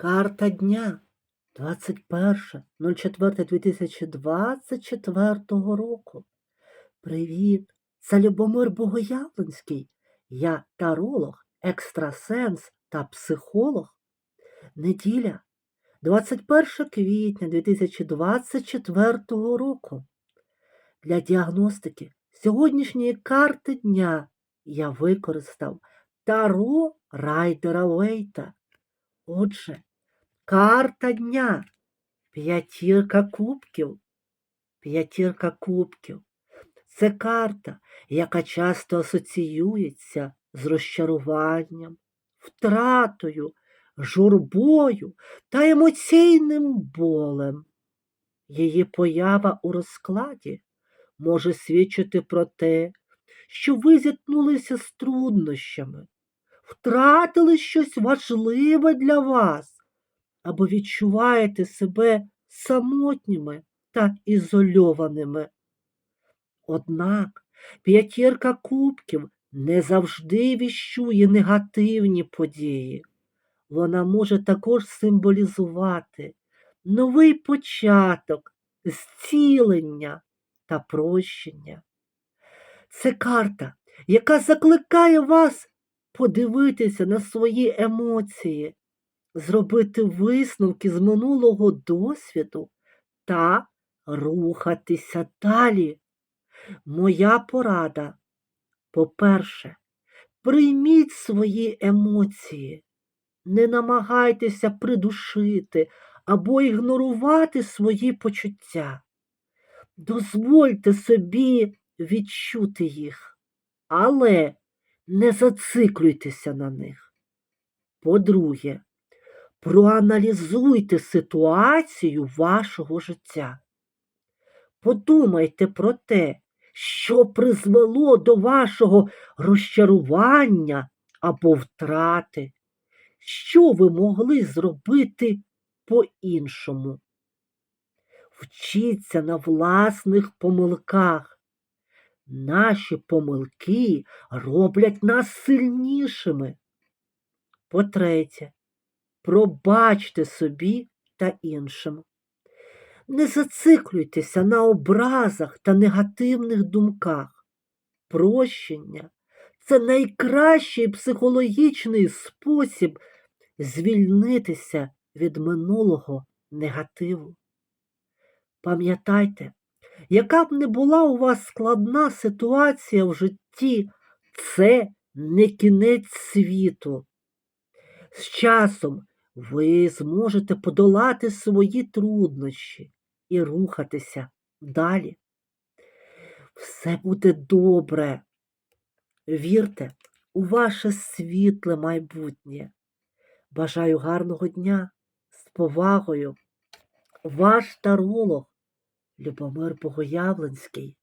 Карта дня 21.04.2024 року. Привіт! Це Любомир Богоявленський. Я таролог, екстрасенс та психолог. Неділя 21 квітня 2024 року. Для діагностики сьогоднішньої карти дня я використав Таро Райдера Вейта. Отже, карта дня. П'ятірка кубків. П'ятірка кубків. Це карта, яка часто асоціюється з розчаруванням, втратою, журбою та емоційним болем. Її поява у розкладі може свідчити про те, що ви зіткнулися з труднощами, втратили щось важливе для вас, або відчуваєте себе самотніми та ізольованими. Однак п'ятірка кубків не завжди віщує негативні події. Вона може також символізувати новий початок, зцілення та прощення. Це карта, яка закликає вас подивитися на свої емоції, зробити висновки з минулого досвіду та рухатися далі. Моя порада. По-перше, прийміть свої емоції, не намагайтеся придушити або ігнорувати свої почуття. Дозвольте собі відчути їх, але не зациклюйтеся на них. По-друге, проаналізуйте ситуацію вашого життя. Подумайте про те, що призвело до вашого розчарування або втрати, що ви могли зробити по-іншому. Вчіться на власних помилках. Наші помилки роблять нас сильнішими. По-третє, пробачте собі та іншим. Не зациклюйтеся на образах та негативних думках. Прощення це найкращий психологічний спосіб звільнитися від минулого негативу. Пам'ятайте, яка б не була у вас складна ситуація в житті, це не кінець світу. З часом ви зможете подолати свої труднощі і рухатися далі. Все буде добре. Вірте у ваше світле майбутнє. Бажаю гарного дня з повагою. Ваш таролог Любомир Богоявленський.